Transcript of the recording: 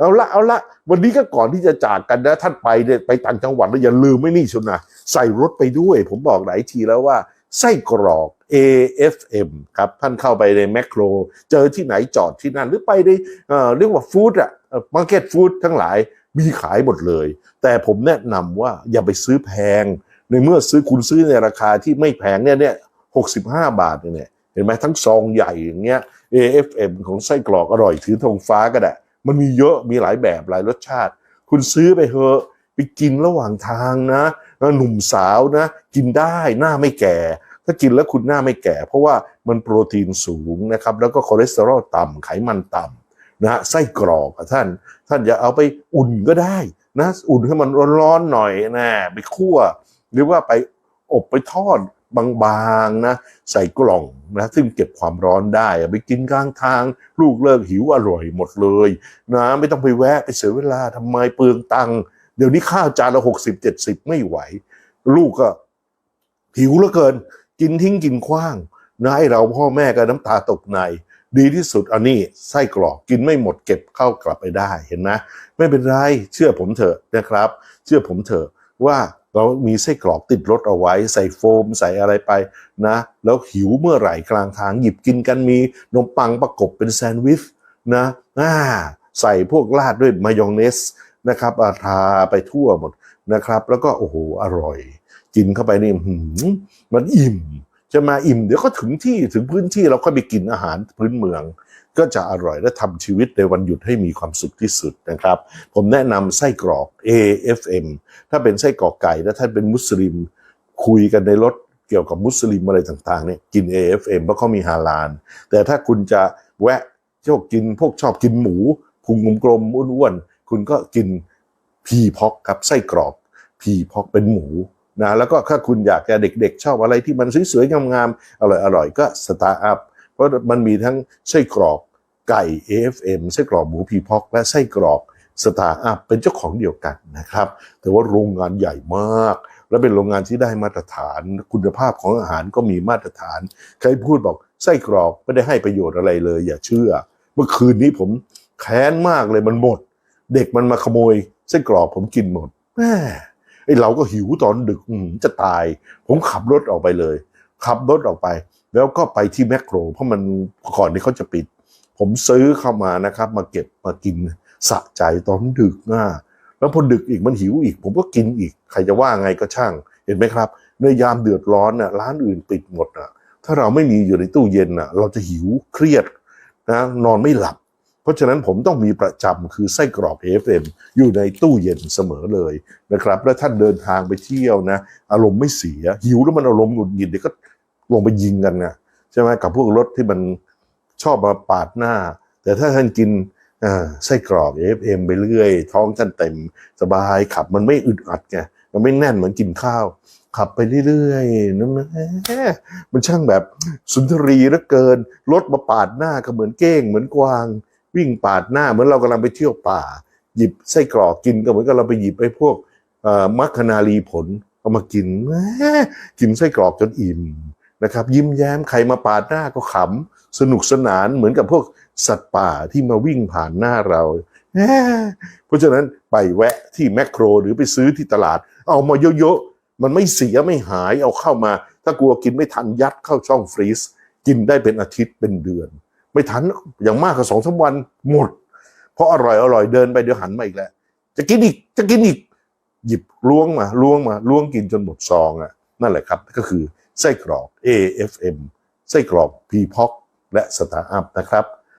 เอาละเอาละวันนี้ก็ก่อนที่จะจากกันนะท่านไปเนี่ยไปต่างจังหวัดแล้วอย่าลืมไม่นี่ชนนะใส่รถไปด้วย ผมบอกหลายทีแล้วว่าไส้กรอก AFM ครับ ท่านเข้าไปในแมคโคร เจอที่ไหนจอดที่นั่น หรือไปในเอ่อเรียกว่าฟู้ดอะมาร์เก็ตฟู้ดทั้งหลายมีขายหมดเลย แต่ผมแนะนำว่าอย่าไปซื้อแพง ในเมื่อซื้อคุณซื้อในราคาที่ไม่แพงเนี่ยเนี่ยหกสิบห้าบาทเนี่ยเห็นไหมทั้งซองใหญ่อย่างเงี้ย AFM ของไส้กรอกอร่อยถือธงฟ้าก็ได้ มันมีเยอะมีหลายแบบหลายรสชาติ คุณซื้อไปเถอะไปกินระหว่างทางนะหนุ่มสาวนะ กินได้หน้าไม่แก่ ถ้ากินแล้วคุณหน้าไม่แก่ เพราะว่ามันโปรตีนสูงนะครับ แล้วก็คอเลสเตอรอลต่ำไขมันต่ำนะฮะไส้กรอกท่าน ท่านจะเอาไปอุ่นก็ได้นะ อุ่นให้มันร้อนๆหน่อยนะไปคั่ว หรือว่าไปอบไปทอด บางๆนะใส่กล่องนะซึ่งเก็บความร้อนได้ไปกินกลางทาง ลูกเลิกหิวอร่อยหมดเลยนะไม่ต้องไปแวะไปเสียเวลาทำไมเปลืองตังค์เดี๋ยวนี้ข้าวจานละหกสิบเจ็ดสิบไม่ไหว ลูกก็หิวเหลือเกิน กินทิ้งกินขว้างนะให้เราพ่อแม่ก็น้ำตาตกใน ดีที่สุดอันนี้ไส้กรอกกินไม่หมดเก็บเข้ากลับไปได้เห็นไหมไม่เป็นไรเชื่อผมเถอะนะครับ เชื่อผมเถอะว่า เรามีไส้กรอกติดรถเอาไว้ ใส่โฟมใส่อะไรไปนะ แล้วหิวเมื่อไหร่กลางทางหยิบกินกันมีนมปังประกบเป็นแซนด์วิชนะอ่าใส่พวกราดด้วยมายองเนสนะครับอาทาไปทั่วหมดนะครับ แล้วก็โอ้โหอร่อย กินเข้าไปนี่มันอิ่ม จะมาอิ่มเดี๋ยวก็ถึงที่ถึงพื้นที่เราก็ไปกินอาหารพื้นเมือง ก็จะอร่อยและทำชีวิตในวันหยุดให้มีความสุขที่สุดนะครับ ผมแนะนำไส้กรอก AFM ถ้าเป็นไส้กรอกไก่และท่านเป็นมุสลิม คุยกันในรถเกี่ยวกับมุสลิมอะไรต่างๆเนี่ยกิน AFM เพราะเขามีฮาลาลแต่ถ้าคุณจะแวะชอบกินพวกชอบกินหมูพุงกลมๆอ้วนๆคุณก็กินพีพ็อกครับไส้กรอกพีพ็อกเป็นหมู นะแล้วก็ถ้าคุณอยากจะเด็กๆ ชอบอะไรที่มันสวยๆงามๆอร่อยๆก็สตาร์อัพเพราะมันมีทั้งไส้กรอกไก่ AFM ไส้กรอกหมูพีพอก และไส้กรอกสตาร์อัพเป็นเจ้าของเดียวกันนะครับ แต่ว่าโรงงานใหญ่มาก และเป็นโรงงานที่ได้มาตรฐาน คุณภาพของอาหารก็มีมาตรฐาน ใครพูดบอกไส้กรอกไม่ได้ให้ประโยชน์อะไรเลย อย่าเชื่อ เมื่อคืนนี้ผมแค้นมากเลยมันหมด เด็กมันมาขโมยไส้กรอกผมกินหมดแม่ อเราก็หิวตอนดึกจะตาย ผมขับรถออกไปเลย ขับรถออกไป แล้วก็ไปที่แมคโคร เพราะมันก่อนที่เขาจะปิด ผมซื้อเข้ามานะครับ มาเก็บมากินสะใจตอนดึกน่าแล้วพอดึกอีกมันหิวอีก ผมก็กินอีก ใครจะว่าไงก็ช่าง เห็นไหมครับ ในยามเดือดร้อนน่ะร้านอื่นปิดหมดอะถ้าเราไม่มีอยู่ในตู้เย็นน่ะ เราจะหิวเครียดนะนอนไม่หลับ เพราะฉะนั้นผมต้องมีประจำคือไส้กรอก AFM อยู่ในตู้เย็นเสมอเลยนะครับ แล้วท่านเดินทางไปเที่ยวนะ อารมณ์ไม่เสีย หิวแล้วมันอารมณ์หงุดหงิดเดี๋ยวก็ลงไปยิงกันนะใช่ไหมกับพวกรถที่มันชอบมาปาดหน้า แต่ถ้าท่านกินไส้กรอก AFM ไปเรื่อย ท้องท่านเต็มสบายขับมันไม่อึดอัดไงมันไม่แน่นเหมือนกินข้าว ขับไปเรื่อยๆนั่นนะมันช่างแบบสุนทรีเหลือเกินรถมาปาดหน้าก็เหมือนเก้งเหมือนกวาง วิ่งปาดหน้าเหมือนเรากำลังไปเที่ยวป่า หยิบไส้กรอกกินก็เหมือนกับเราไปหยิบไอ้พวกมัคคนารีผลเอามากินกินไส้กรอกจนอิ่มนะครับ ยิ้มแย้มใครมาปาดหน้าก็ขำสนุกสนานเหมือนกับพวกสัตว์ป่าที่มาวิ่งผ่านหน้าเรา เพราะฉะนั้นไปแวะที่แมคโครหรือไปซื้อที่ตลาด เอามาเยอะๆมันไม่เสียไม่หายเอาเข้ามา ถ้ากลัวกินไม่ทันยัดเข้าช่องฟรีซกินได้เป็นอาทิตย์เป็นเดือน ไม่ทันอย่างมากก็สองสามวันหมด เพราะอร่อยอร่อยเดินไปเดี๋ยวหันมาอีกแล้ว จะกินอีกจะกินอีก หยิบล้วงมาล้วงมาล้วงกินจนหมดซองอะนั่นแหละครับ ก็คือไส้กรอก AFM ไส้กรอก p ีพ็อกและสตาร์อัพนะครับ